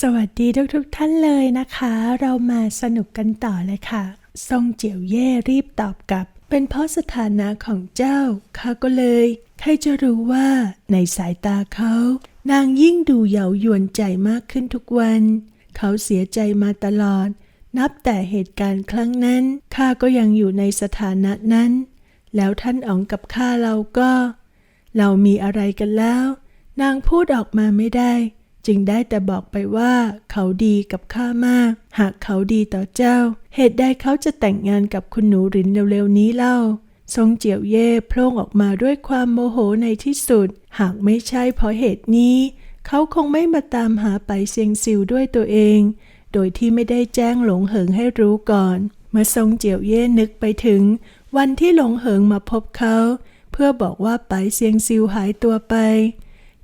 สวัสดีทุกทท่านเลยนะคะ เรามาสนุกกันต่อเลยค่ะ ทรงเจียวเย่รีบตอบกลับ เป็นเพราะสถานะของเจ้าข้าก็เลย ใครจะรู้ว่าในสายตาเขา นางยิ่งดูเหยาวยวนใจมากขึ้นทุกวัน เขาเสียใจมาตลอด นับแต่เหตุการณ์ครั้งนั้นข้าก็ยังอยู่ในสถานะนั้น แล้วท่านอ๋องกับข้าเราก็ เรามีอะไรกันแล้ว นางพูดออกมาไม่ได้ จึงได้แต่บอกไปว่าเขาดีกับข้ามาก หากเขาดีต่อเจ้า เหตุใดเขาจะแต่งงานกับคุณหนูรินเร็วๆนี้เล่า ทรงเจียวเย่โพล่งออกมาด้วยความโมโหในที่สุด หากไม่ใช่เพราะเหตุนี้ เขาคงไม่มาตามหาไปเซียงซิวด้วยตัวเอง โดยที่ไม่ได้แจ้งหลงเหิงให้รู้ก่อน เมื่อทรงเจียวเย่นึกไปถึง วันที่หลงเหิงมาพบเขา เพื่อบอกว่าไปเซียงซิวหายตัวไป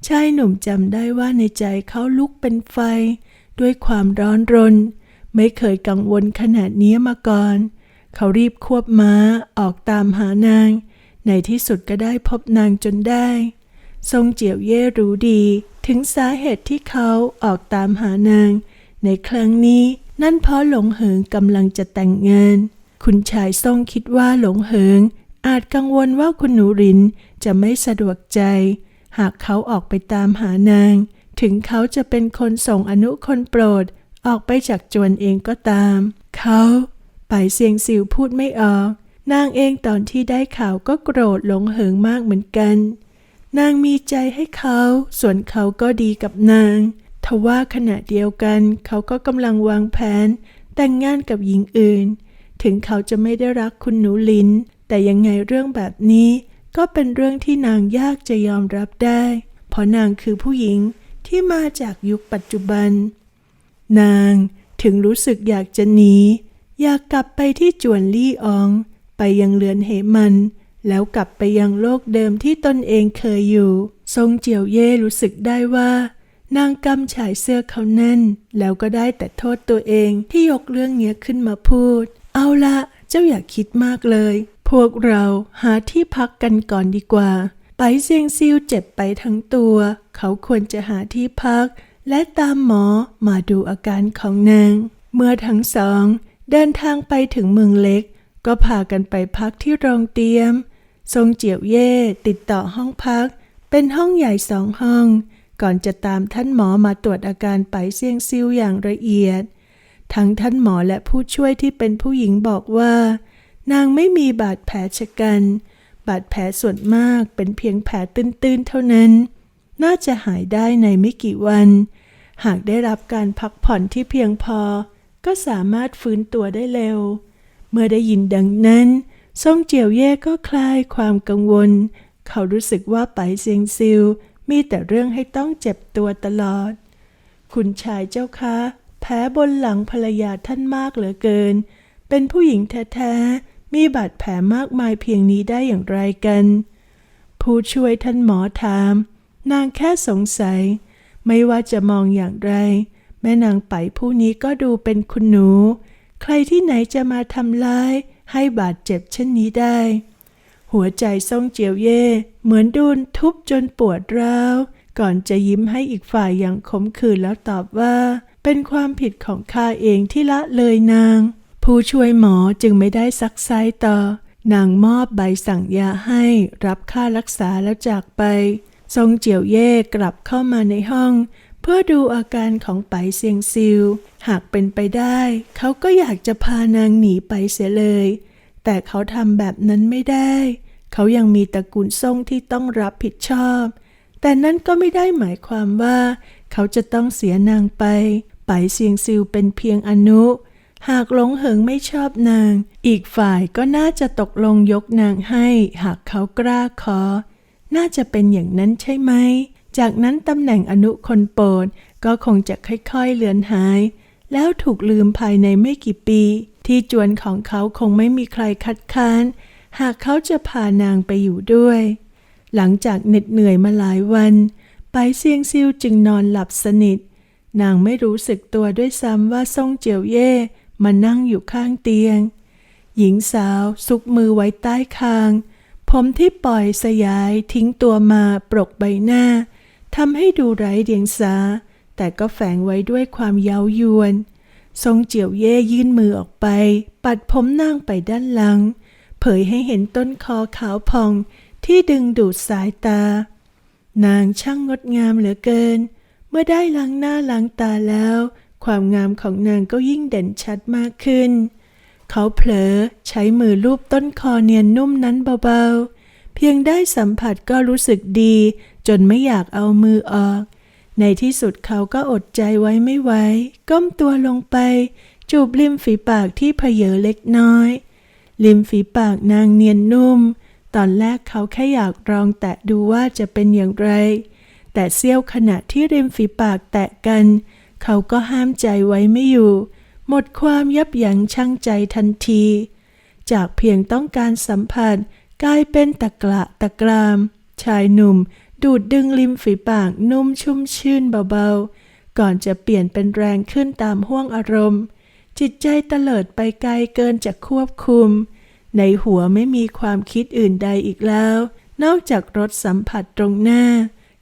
ชายหนุ่มจำได้ว่าในใจเขาลุกเป็นไฟ ด้วยความร้อนรน ไม่เคยกังวลขนาดนี้มาก่อน เขารีบควบม้าออกตามหานาง ในที่สุดก็ได้พบนางจนได้ ทรงเจียวเย่รู้ดี ถึงสาเหตุที่เขาออกตามหานาง ในครั้งนี้นั่นเพราะหลงเหิงกำลังจะแต่งงาน คุณชายทรงคิดว่าหลงเหิง อาจกังวลว่าคุณหนูรินจะไม่สะดวกใจ หากเขาออกไปตามหานาง ถึงเขาจะเป็นคนส่งอนุคนโปรด ออกไปจากจวนเองก็ตาม เขาไปเสียงสิวพูดไม่ออก นางเองตอนที่ได้ข่าวก็โกรธหลงเหิงมากเหมือนกัน นางมีใจให้เขา ส่วนเขาก็ดีกับนาง ทว่าขณะเดียวกันเขาก็กำลังวางแผน แต่งงานกับหญิงอื่น ถึงเขาจะไม่ได้รักคุณหนูลิน แต่ยังไงเรื่องแบบนี้ ก็เป็นเรื่องที่นางยากจะยอมรับได้ เพราะนางคือผู้หญิงที่มาจากยุคปัจจุบัน นางถึงรู้สึกอยากจะหนี อยากกลับไปที่จวนลี่ออง ไปยังเรือนเหมัน แล้วกลับไปยังโลกเดิมที่ตนเองเคยอยู่ ทรงเจียวเย่รู้สึกได้ว่า นางกำฉายเสื้อเขาแน่น แล้วก็ได้แต่โทษตัวเองที่ยกเรื่องเนี้ยขึ้นมาพูด เอาละเจ้าอย่าคิดมากเลย พวกเราหาที่พักกันก่อนดีกว่า ไปเซียงซิวเจ็บไปทั้งตัว เขาควรจะหาที่พัก และตามหมอมาดูอาการของนาง เมื่อทั้งสอง เดินทางไปถึงเมืองเล็ก ก็พากันไปพักที่โรงเตียม ทรงเจียวเย่ติดต่อห้องพัก เป็นห้องใหญ่สองห้อง ก่อนจะตามท่านหมอมาตรวจอาการไปเซียงซิวอย่างละเอียด ทั้งท่านหมอและผู้ช่วยที่เป็นผู้หญิงบอกว่า นางไม่มีบาดแผลชะกัน บาดแผลส่วนมากเป็นเพียงแผลตื้นๆเท่านั้น น่าจะหายได้ในไม่กี่วัน หากได้รับการพักผ่อนที่เพียงพอ ก็สามารถฟื้นตัวได้เร็ว เมื่อได้ยินดังนั้นทรงเจียวเย่ก็คลายความกังวล เขารู้สึกว่าไปเซียงซิวมีแต่เรื่องให้ต้องเจ็บตัวตลอด คุณชายเจ้าคะแพ้บนหลังภรรยาท่านมากเหลือเกิน เป็นผู้หญิงแท้ๆ มีบาดแผลมากมายเพียงนี้ได้อย่างไรกัน ผู้ช่วยท่านหมอถาม นางแค่สงสัย ไม่ว่าจะมองอย่างไร แม่นางไปผู้นี้ก็ดูเป็นคุณหนู ใครที่ไหนจะมาทำร้าย ให้บาดเจ็บเช่นนี้ได้ หัวใจซ่องเจียวเย่เหมือนโดนทุบจนปวดร้าว ก่อนจะยิ้มให้อีกฝ่ายอย่างขมขื่นแล้วตอบว่า เป็นความผิดของข้าเองที่ละเลยนาง ผู้ช่วยหมอจึงไม่ได้ซักไซต่อ นางมอบใบสั่งยาให้รับค่ารักษาแล้วจากไป ทรงเจียวเย่กลับเข้ามาในห้อง เพื่อดูอาการของไปเซียงซิว หากเป็นไปได้ เขาก็อยากจะพานางหนีไปเสียเลย แต่เขาทำแบบนั้นไม่ได้ เขายังมีตระกูลซ่งที่ต้องรับผิดชอบ แต่นั่นก็ไม่ได้หมายความว่า เขาจะต้องเสียนางไป ไปเซียงซิวเป็นเพียงอนุ หากหลงเหิงไม่ชอบนาง อีกฝ่ายก็น่าจะตกลงยกนางให้ หากเขากล้าขอ น่าจะเป็นอย่างนั้นใช่ไหม จากนั้นตำแหน่งอนุคนโปรดก็คงจะค่อยๆเลือนหาย แล้วถูกลืมภายในไม่กี่ปี ที่จวนของเขาคงไม่มีใครคัดค้าน หากเขาจะพานางไปอยู่ด้วย หลังจากเหน็ดเหนื่อยมาหลายวันไปเซียงซิวจึงนอนหลับสนิท นางไม่รู้สึกตัวด้วยซ้ำว่าซ่งเจียวเย่ มานั่งอยู่ข้างเตียง หญิงสาวซุกมือไว้ใต้คาง ผมที่ปล่อยสยายทิ้งตัวมาปรกใบหน้าทำให้ดูไร้เดียงสา แต่ก็แฝงไว้ด้วยความเย้ายวน ทรงเจียวเย่ยื่นมือออกไป ปัดผมนางไปด้านหลัง เผยให้เห็นต้นคอขาวพองที่ดึงดูดสายตา นางช่างงดงามเหลือเกิน เมื่อได้ล้างหน้าล้างตาแล้ว ความงามของนางก็ยิ่งเด่นชัดมากขึ้น เขาเผลอใช้มือลูบต้นคอเนียนนุ่มนั้นเบาๆ เพียงได้สัมผัสก็รู้สึกดี จนไม่อยากเอามือออก ในที่สุดเขาก็อดใจไว้ไม่ไหวก้มตัวลงไป จูบริมฝีปากที่เพเยอเล็กน้อยริมฝีปากนางเนียนนุ่ม ตอนแรกเขาแค่อยากลองแตะดูว่าจะเป็นอย่างไร แต่เสี้ยวขณะที่ริมฝีปากแตะกัน เขาก็ห้ามใจไว้ไม่อยู่ หมดความยับยั้งชั่งใจทันที จากเพียงต้องการสัมผัสกลายเป็นตะกละตะกราม ชายหนุ่ม ดูดดึงริมฝีปากนุ่มชุ่มชื่นเบาๆ ก่อนจะเปลี่ยนเป็นแรงขึ้นตามห้วงอารมณ์ จิตใจเตลิดไปไกลเกินจะควบคุม ในหัวไม่มีความคิดอื่นใดอีกแล้ว นอกจากรสสัมผัสตรงหน้า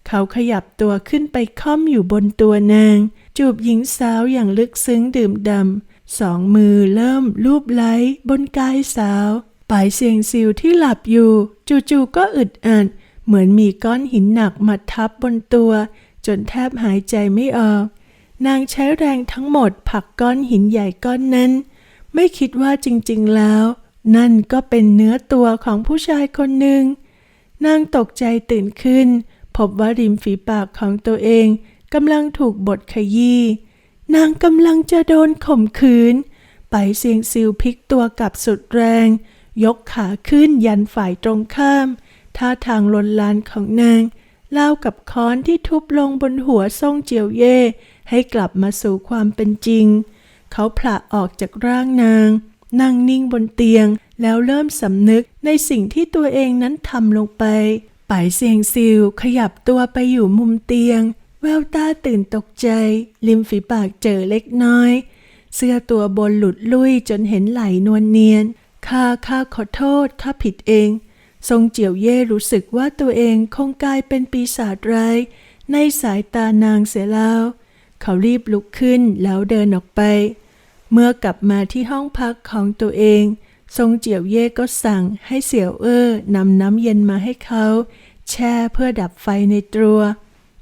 เขาขยับตัวขึ้นไปค่อมอยู่บนตัวนาง จูบหญิงสาวอย่างลึกซึ้งดื่มดำสองมือเริ่มลูบไล้บนกายสาวปลายเสียงซิวที่หลับอยู่ จู่ๆก็อึดอัดเหมือนมีก้อนหินหนักมาทับบนตัว จนแทบหายใจไม่ออก นางใช้แรงทั้งหมดผลักก้อนหินใหญ่ก้อนนั้น ไม่คิดว่าจริงๆแล้ว นั่นก็เป็นเนื้อตัวของผู้ชายคนหนึ่งนางตกใจตื่นขึ้น พบว่าริมฝีปากของตัวเอง กำลังถูกบดขยี้นางกำลังจะโดนข่มขืน ไปเสียงซิวพลิกตัวกลับสุดแรง ยกขาขึ้นยันฝ่ายตรงข้าม ท่าทางลนลานของนางเล่ากับค้อนที่ทุบลงบนหัวซ่งเจียวเย่ ให้กลับมาสู่ความเป็นจริง เขาผละออกจากร่างนาง นั่งนิ่งบนเตียง แล้วเริ่มสำนึกในสิ่งที่ตัวเองนั้นทำลงไป ไปเสียงซิวขยับตัวไปอยู่มุมเตียง แววตาตื่นตกใจ ริมฝีปากเจอเล็กน้อย เสื้อตัวบนหลุดลุ่ยจนเห็นไหลนวลเนียนข้าข้าขอโทษข้าผิดเอง ทรงเจียวเย่รู้สึกว่าตัวเองคงกลายเป็นปีศาจร้ายในสายตานางเสียแล้ว เขารีบลุกขึ้นแล้วเดินออกไป เมื่อกลับมาที่ห้องพักของตัวเอง ทรงเจียวเย่ก็สั่งให้เสี่ยวเอ้อนำน้ำเย็นมาให้เขา แช่เพื่อดับไฟในตัว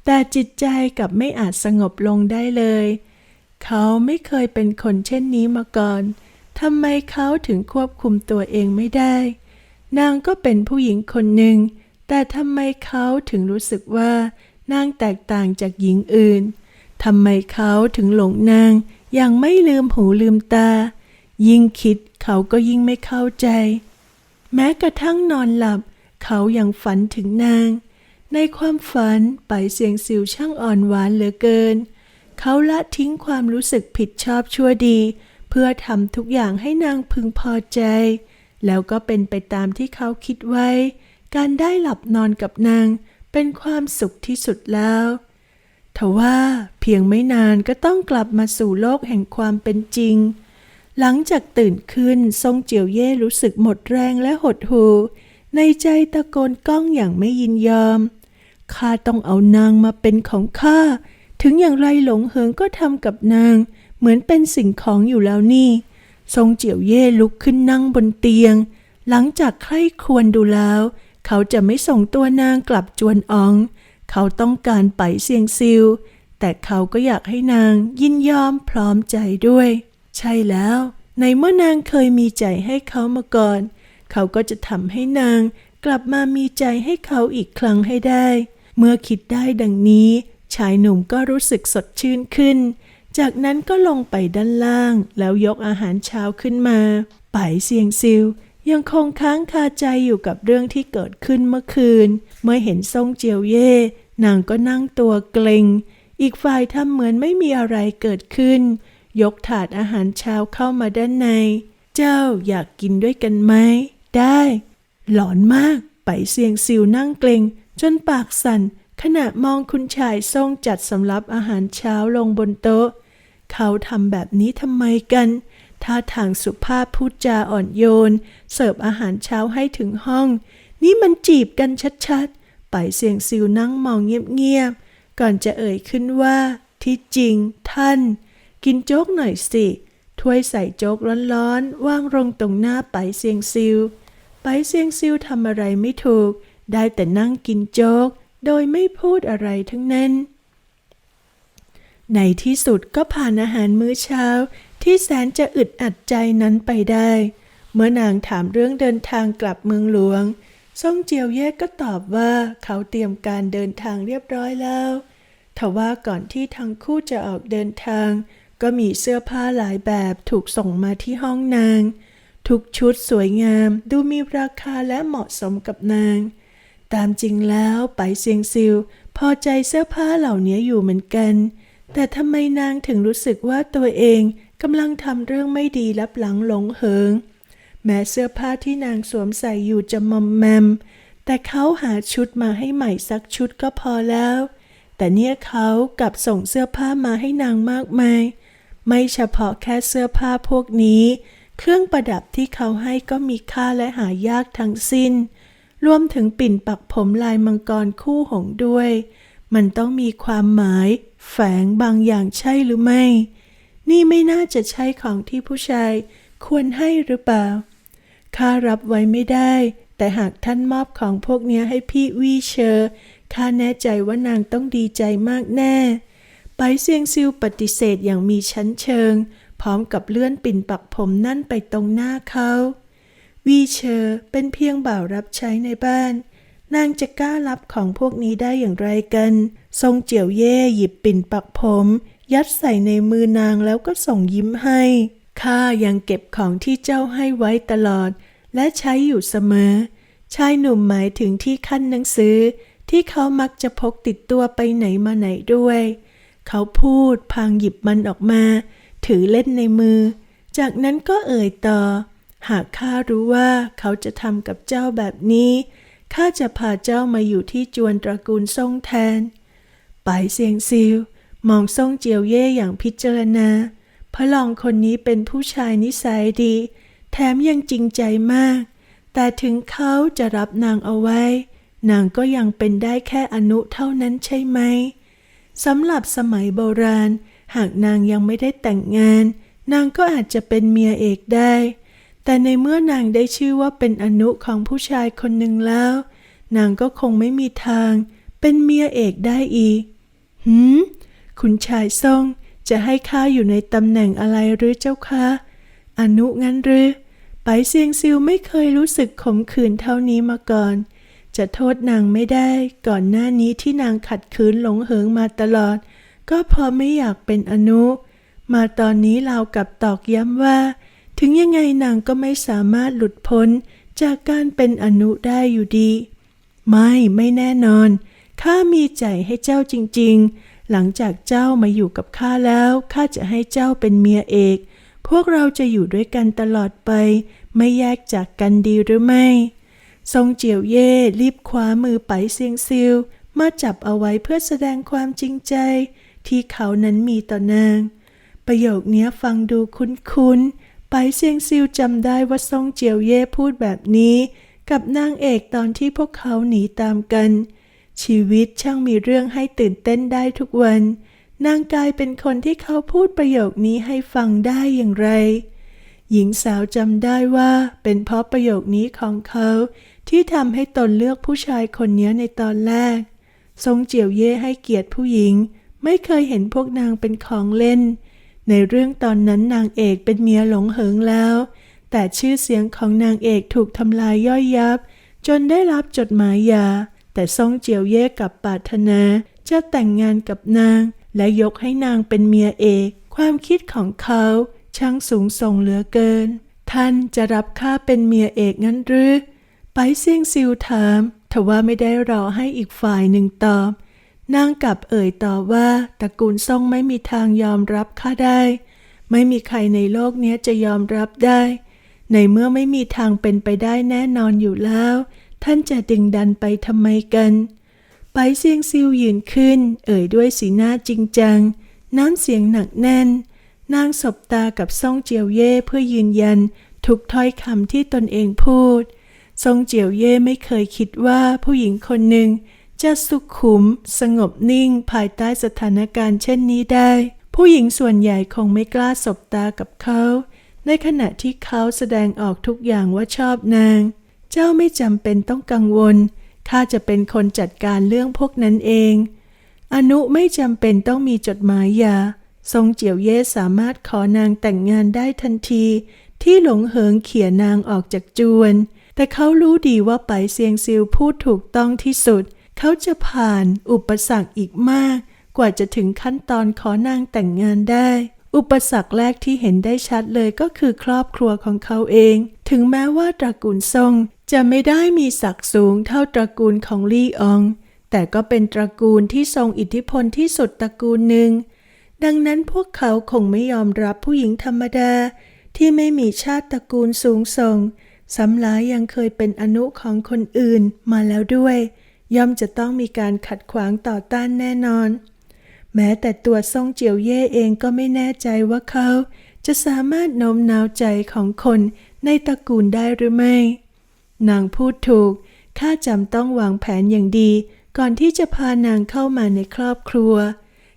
แต่จิตใจกลับไม่อาจสงบลงได้เลย เขาไม่เคยเป็นคนเช่นนี้มาก่อนทำไมเขาถึงควบคุมตัวเองไม่ได้ นางก็เป็นผู้หญิงคนหนึ่ง แต่ทำไมเขาถึงรู้สึกว่านางแตกต่างจากหญิงอื่นทำไมเขาถึงหลงนางอย่างไม่ลืมหูลืมตา ยิ่งคิดเขาก็ยิ่งไม่เข้าใจ แม้กระทั่งนอนหลับ เขายังฝันถึงนาง ในความฝันไปเสียงสิวช่างอ่อนหวานเหลือเกิน เขาละทิ้งความรู้สึกผิดชอบชั่วดี เพื่อทำทุกอย่างให้นางพึงพอใจ แล้วก็เป็นไปตามที่เขาคิดไว้ การได้หลับนอนกับนาง เป็นความสุขที่สุดแล้วทว่าเพียงไม่นานก็ต้องกลับมาสู่โลกแห่งความเป็นจริง หลังจากตื่นขึ้นทรงเจียวเย่รู้สึกหมดแรงและหดหู่ในใจตะโกนก้องอย่างไม่ยินยอม ข้าต้องเอานางมาเป็นของข้า ถึงอย่างไรหลงเหิงก็ทำกับนาง เหมือนเป็นสิ่งของอยู่แล้วนี่ ทรงเจียวเย่ลุกขึ้นนั่งบนเตียง หลังจากใคร่ควญดูแล้ว เขาจะไม่ส่งตัวนางกลับจวนออง เขาต้องการไปเซียงซิว แต่เขาก็อยากให้นางยินยอมพร้อมใจด้วย ใช่แล้ว ในเมื่อนางเคยมีใจให้เขามาก่อน เขาก็จะทำให้นางกลับมามีใจให้เขาอีกครั้งให้ได้ เมื่อคิดได้ดังนี้ ชายหนุ่มก็รู้สึกสดชื่นขึ้น จากนั้นก็ลงไปด้านล่างแล้วยกอาหารเช้าขึ้นมาไปเซียงซิวยังคงค้างคาใจอยู่กับเรื่องที่เกิดขึ้นเมื่อคืน เมื่อเห็นซ่งเจียวเย่นางก็นั่งตัวเกรงอีกฝ่ายทำเหมือนไม่มีอะไรเกิดขึ้น ยกถาดอาหารเช้าเข้ามาด้านใน เจ้าอยากกินด้วยกันไหม ได้ หลอนมาก ไปเสียงซิวนั่งเกรง จนปากสั่นขณะมองคุณชายทรงจัดสำรับอาหารเช้าลงบนโต๊ะ เขาทำแบบนี้ทำไมกันท่าทางสุภาพพูดจาอ่อนโยน เสิร์ฟอาหารเช้าให้ถึงห้อง นี่มันจีบกันชัดๆ ไปเสียงซิวนั่งมองเงียบๆ ก่อนจะเอ่ยขึ้นว่า ที่จริง ท่าน กินโจ๊กหน่อยสิ ถ้วยใส่โจ๊กร้อนๆวางลงตรงหน้าไปเซียงซิว ไปเซียงซิวทำอะไรไม่ถูก ได้แต่นั่งกินโจ๊กโดยไม่พูดอะไรทั้งนั้น ในที่สุดก็ผ่านอาหารมื้อเช้าที่แสนจะอึดอัดใจนั้นไปได้ เมื่อนางถามเรื่องเดินทางกลับเมืองหลวงซ่งเจียวเย่ก็ตอบว่าเขาเตรียมการเดินทางเรียบร้อยแล้วทว่าก่อนที่ทั้งคู่จะออกเดินทาง ก็มีเสื้อผ้าหลายแบบถูกส่งมาที่ห้องนาง ทุกชุดสวยงามดูมีราคาและเหมาะสมกับนาง ตามจริงแล้วไปเซียงซิวพอใจเสื้อผ้าเหล่านี้อยู่เหมือนกัน แต่ทำไมนางถึงรู้สึกว่าตัวเองกำลังทำเรื่องไม่ดีลับหลังหลงเหิง แม้เสื้อผ้าที่นางสวมใส่อยู่จะมอมแมม แต่เขาหาชุดมาให้ใหม่สักชุดก็พอแล้ว แต่เนี่ยเขากลับส่งเสื้อผ้ามาให้นางมากมาย ไม่เฉพาะแค่เสื้อผ้าพวกนี้ เครื่องประดับที่เขาให้ก็มีค่าและหายากทั้งสิ้น รวมถึงปิ่นปักผมลายมังกรคู่หงส์ด้วย มันต้องมีความหมาย แฝงบางอย่างใช่หรือไม่ นี่ไม่น่าจะใช่ของที่ผู้ชายควรให้หรือเปล่าข้ารับไว้ไม่ได้ แต่หากท่านมอบของพวกเนี้ยให้พี่วีเชอร์ข้าแน่ใจว่านางต้องดีใจมากแน่ไปเซียงซิวปฏิเสธอย่างมีชั้นเชิง พร้อมกับเลื่อนปิ่นปักผมนั่นไปตรงหน้าเขา วีเชอร์เป็นเพียงบ่าวรับใช้ในบ้าน นางจะกล้ารับของพวกนี้ได้อย่างไรกัน ทรงเจียวเย่หยิบปิ่นปักผม ยัดใส่ในมือนางแล้วก็ส่งยิ้มให้ ข้ายังเก็บของที่เจ้าให้ไว้ตลอด และใช้อยู่เสมอ ชายหนุ่มหมายถึงที่ขั้นหนังสือ ที่เขามักจะพกติดตัวไปไหนมาไหนด้วย เขาพูดพางหยิบมันออกมา ถือเล่นในมือ จากนั้นก็เอ่ยต่อ หากข้ารู้ว่าเขาจะทำกับเจ้าแบบนี้ ข้าจะพาเจ้ามาอยู่ที่จวนตระกูลซ่งแทน ไปเซียงซิว มองซ่งเจียวเย่อย่างพิจารณาพระลองคนนี้เป็นผู้ชายนิสัยดี แถมยังจริงใจมาก แต่ถึงเขาจะรับนางเอาไว้ นางก็ยังเป็นได้แค่อนุเท่านั้นใช่ไหมสำหรับสมัยโบราณ หากนางยังไม่ได้แต่งงาน นางก็อาจจะเป็นเมียเอกได้ แต่ในเมื่อนางได้ชื่อว่าเป็นอนุของผู้ชายคนหนึ่งแล้ว นางก็คงไม่มีทาง เป็นเมียเอกได้อีก หืม คุณชายทรงจะให้ข้าอยู่ในตำแหน่งอะไรหรือเจ้าคะ อนุงั้นหรือ ไปเซียงซิวไม่เคยรู้สึกขมขื่นเท่านี้มาก่อน จะโทษนางไม่ได้ก่อนหน้านี้ที่นางขัดขืนหลงเหิงมาตลอด ก็เพราะไม่อยากเป็นอนุ มาตอนนี้เราวกับตอกย้ำว่า ถึงยังไงนางก็ไม่สามารถหลุดพ้นจากการเป็นอนุได้อยู่ดี ไม่ไม่แน่นอน ข้ามีใจให้เจ้าจริง ๆ หลังจากเจ้ามาอยู่กับข้าแล้วข้าจะให้เจ้าเป็นเมียเอก พวกเราจะอยู่ด้วยกันตลอดไป ไม่แยกจากกันดีหรือไม่ ทรงเจียวเย่รีบคว้ามือไปเซียงซิวมาจับเอาไว้เพื่อแสดงความจริงใจ ที่เขานั้นมีต่อนาง ประโยคนี้ฟังดูคุ้นๆ ไปเซียงซิวจำได้ว่าซ่งเจียวเย่พูดแบบนี้ กับนางเอกตอนที่พวกเขาหนีตามกัน ชีวิตช่างมีเรื่องให้ตื่นเต้นได้ทุกวัน นางกายเป็นคนที่เขาพูดประโยคนี้ให้ฟังได้อย่างไร หญิงสาวจำได้ว่าเป็นเพราะประโยคนี้ของเขาที่ทำให้ตนเลือกผู้ชายคนนี้ในตอนแรก ทรงเจียวเย่ให้เกียรติผู้หญิง ไม่เคยเห็นพวกนางเป็นของเล่น ในเรื่องตอนนั้นนางเอกเป็นเมียหลงเหิงแล้ว แต่ชื่อเสียงของนางเอกถูกทำลายย่อยยับ จนได้รับจดหมายยา แต่ทรงเจียวเย่กับปาถนาจะแต่งงานกับนาง และยกให้นางเป็นเมียเอก ความคิดของเขาช่างสูงส่งเหลือเกิน ท่านจะรับข้าเป็นเมียเอกงั้นหรือไปเซียงซิวถามทว่าไม่ได้รอให้อีกฝ่ายหนึ่งตอบ นางกลับเอ่ยต่อว่าตระกูลซ่งไม่มีทางยอมรับข้าได้ ไม่มีใครในโลกนี้จะยอมรับได้ ในเมื่อไม่มีทางเป็นไปได้แน่นอนอยู่แล้ว ท่านจะดึงดันไปทำไมกันไปเซียงซิวยืนขึ้น เอ่ยด้วยสีหน้าจริงจัง น้ำเสียงหนักแน่น นางสบตากับซ่งเจียวเย่เพื่อยืนยันทุกถ้อยคำที่ตนเองพูดทรงเจียวเย่ไม่เคยคิดว่าผู้หญิงคนหนึ่ง จะสุขุม สงบนิ่ง ภายใต้สถานการณ์เช่นนี้ได้ ผู้หญิงส่วนใหญ่คงไม่กล้าสบตากับเขา ในขณะที่เขาแสดงออกทุกอย่างว่าชอบนาง เจ้าไม่จำเป็นต้องกังวลข้าจะเป็นคนจัดการเรื่องพวกนั้นเอง อนุไม่จำเป็นต้องมีจดหมายยา ทรงเจียวเย่สามารถขอนางแต่งงานได้ทันที ที่หลงเหิงเขี่ยนางออกจากจวน แต่เขารู้ดีว่าไปเซียงซิวพูดถูกต้องที่สุด เขาจะผ่านอุปสรรคอีกมาก กว่าจะถึงขั้นตอนขอนางแต่งงานได้ อุปสรรคแรกที่เห็นได้ชัดเลยก็คือครอบครัวของเขาเอง ถึงแม้ว่าตระกูลซงจะไม่ได้มีศักดิ์สูงเท่าตระกูลของลี่ออง แต่ก็เป็นตระกูลที่ทรงอิทธิพลที่สุดตระกูลหนึ่ง ดังนั้นพวกเขาคงไม่ยอมรับผู้หญิงธรรมดา ที่ไม่มีชาติตระกูลสูงส่งสำหลายยังเคยเป็นอนุของคนอื่นมาแล้วด้วย ย่อมจะต้องมีการขัดขวางต่อต้านแน่นอน แม้แต่ตัวซ่งเจียวเย่เองก็ไม่แน่ใจว่าเขา จะสามารถโน้มน้าวใจของคนในตระกูลได้หรือไม่ นางพูดถูก ข้าจำต้องวางแผนอย่างดี ก่อนที่จะพานางเข้ามาในครอบครัว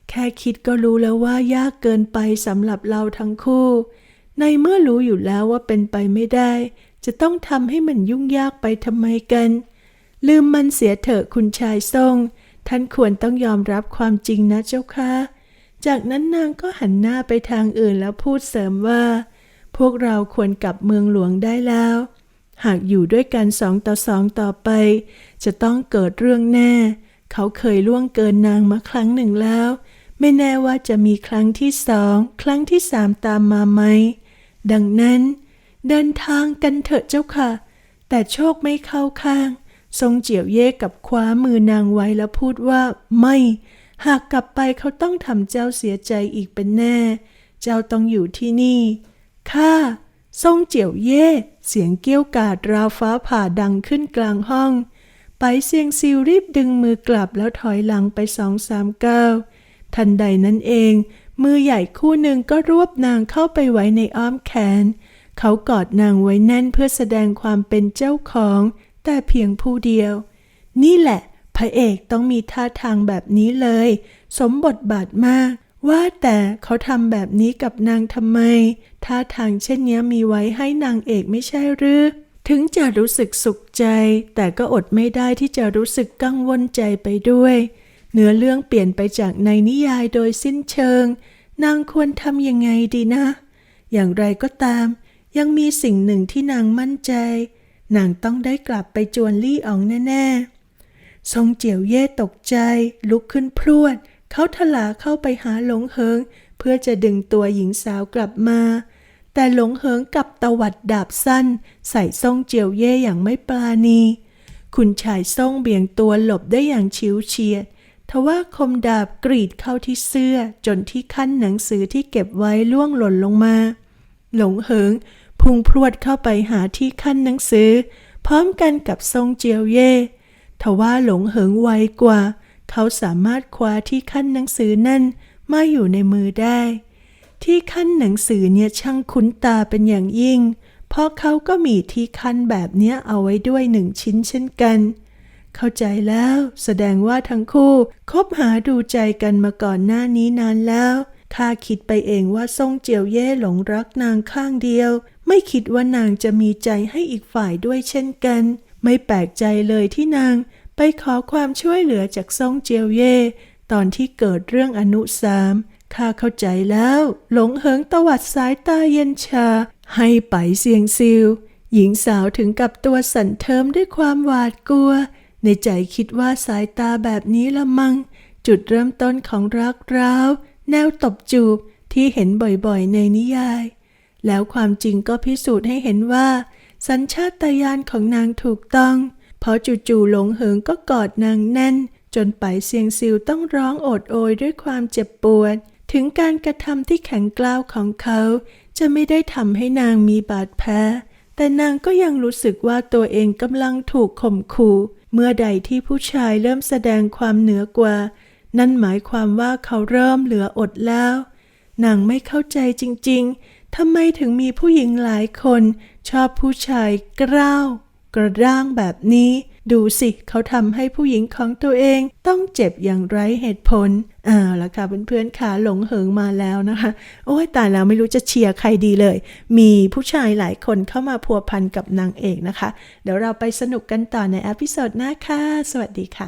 แค่คิดก็รู้แล้วว่ายากเกินไปสำหรับเราทั้งคู่ ในเมื่อรู้อยู่แล้วว่าเป็นไปไม่ได้ จะต้องทำให้มันยุ่งยากไปทำไมกัน ลืมมันเสียเถอะคุณชายทรง ท่านควรต้องยอมรับความจริงนะเจ้าค่ะ จากนั้นนางก็หันหน้าไปทางอื่นแล้วพูดเสริมว่า พวกเราควรกลับเมืองหลวงได้แล้ว หากอยู่ด้วยกันสองต่อสองต่อไป จะต้องเกิดเรื่องแน่ เขาเคยล่วงเกินนางมาครั้งหนึ่งแล้ว ไม่แน่ว่าจะมีครั้งที่สอง ครั้งที่สามตามมาไหม ดังนั้น เดินทางกันเถอะเจ้าค่ะ แต่โชคไม่เข้าข้าง ทรงเจียวเย่กับคว้ามือนางไว้แล้วพูดว่าไม่ หากกลับไปเขาต้องทำเจ้าเสียใจอีกเป็นแน่ เจ้าต้องอยู่ที่นี่ข้าทรงเจียวเย่เสียงเกี้ยวกาดราวฟ้าผ่าดังขึ้นกลางห้อง ไปเซียงซิวรีบดึงมือกลับแล้วถอยหลังไปสองสามก้าวทันใดนั้นเอง มือใหญ่คู่หนึ่งก็รวบนางเข้าไปไว้ในอ้อมแขน เขากอดนางไว้แน่นเพื่อแสดงความเป็นเจ้าของ แต่เพียงผู้เดียว นี่แหละ พระเอกต้องมีท่าทางแบบนี้เลย สมบทบาทมาก ว่าแต่เขาทำแบบนี้กับนางทำไม ท่าทางเช่นนี้มีไว้ให้นางเอกไม่ใช่หรือถึงจะรู้สึกสุขใจ แต่ก็อดไม่ได้ที่จะรู้สึกกังวลใจไปด้วย เนื้อเรื่องเปลี่ยนไปจากในนิยายโดยสิ้นเชิง นางควรทำยังไงดีนะ อย่างไรก็ตาม ยังมีสิ่งหนึ่งที่นางมั่นใจ นางต้องได้กลับไปจวนลี่อองแน่ๆ ทรงเจียวเย่ตกใจ ลุกขึ้นพรวด เขาทลาเข้าไปหาหลงเฮิง เพื่อจะดึงตัวหญิงสาวกลับมา แต่หลงเหิงกับตวัดดาบสั้น ใส่ซ่งเจียวเย่อย่างไม่ปราณี คุณชายซ่งเบี่ยงตัวหลบได้อย่างชิวเฉียดทว่าคมดาบกรีดเข้าที่เสื้อจนที่ขั้นหนังสือที่เก็บไว้ล่วงหล่นลงมา หลงเหิง พุ่งพรวดเข้าไปหาที่ขั้นหนังสือ พร้อมกันกับทรงเจียวเย่ทว่าหลงเหิงไวกว่า เขาสามารถคว้าที่ขั้นหนังสือนั่นมาอยู่ในมือได้ ที่ขั้นหนังสือเนี่ยช่างคุ้นตาเป็นอย่างยิ่ง เพราะเขาก็มีที่ขั้นแบบเนี้ยเอาไว้ด้วยหนึ่งชิ้นเช่นกัน เข้าใจแล้วแสดงว่าทั้งคู่คบหาดูใจกันมาก่อนหน้านี้นานแล้วข้าคิดไปเองว่าซ่งเจียวเย่หลงรักนางข้างเดียว ไม่คิดว่านางจะมีใจให้อีกฝ่ายด้วยเช่นกัน ไม่แปลกใจเลยที่นางไปขอความช่วยเหลือจากซ่งเจียวเย่ตอนที่เกิดเรื่องอนุสามข้าเข้าใจแล้ว หลงเหิงตวัดสายตาเย็นชา ให้ไปเสียงซิว หญิงสาวถึงกับตัวสั่นเทิมด้วยความหวาดกลัว ในใจคิดว่าสายตาแบบนี้ละมัง จุดเริ่มต้นของรักร้าว แนวตบจูบที่เห็นบ่อยๆในนิยาย แล้วความจริงก็พิสูจน์ให้เห็นว่า สัญชาตญาณของนางถูกต้อง เพราะจู่ๆหลงเหิงก็กอดนางแน่น จนไปเซียงซิวต้องร้องโอดโอยด้วยความเจ็บปวด ถึงการกระทำที่แข็งกร้าวของเขา จะไม่ได้ทำให้นางมีบาดแผลแต่นางก็ยังรู้สึกว่าตัวเองกำลังถูกข่มขู่ เมื่อใดที่ผู้ชายเริ่มแสดงความเหนือกว่า นั่นหมายความว่าเขาเริ่มเหลืออดแล้ว นางไม่เข้าใจจริงๆ ทำไมถึงมีผู้หญิงหลายคน ชอบผู้ชายกร้าวกระด้างแบบนี้ ดูสิเขาทำให้ผู้หญิงของตัวเอง ต้องเจ็บอย่างไร้เหตุผลอ้าวละค่ะเพื่อนๆขาหลงเหิงมาแล้วนะคะ โอ้ยตายแล้วไม่รู้จะเชียร์ใครดีเลย มีผู้ชายหลายคนเข้ามาพัวพันกับนางเอกนะคะ เดี๋ยวเราไปสนุกกันต่อในอพิโซดหน้าค่ะ สวัสดีค่ะ